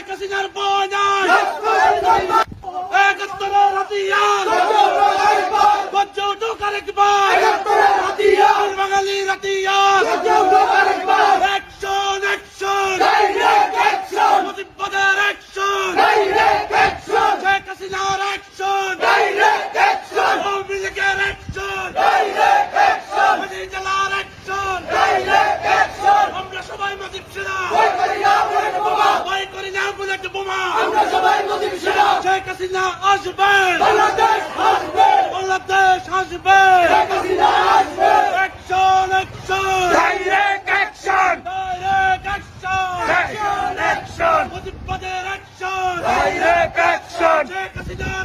শেখ হাসিনার পয়দায় একাত্তরের হাতিয়ার। বজ্জে উঠুক আরেকবার বাঙালির হাতিয়ার। অ্যাকশন অ্যাকশন মুজিব্বাদের অ্যাকশন শেখ হাসিনার অ্যাকশন আওয়ামী লীগের অ্যাকশন জেলার অ্যাকশন আমরা সবাই মুজিব সেনা। শেখ হাসিনা আসবে। বাংলাদেশ আসবে। বাংলাদেশ আসবে। শেখ হাসিনা আসবে। Action action direct action direct action action action প্রতিবাদের action direct action Sheikh Hasina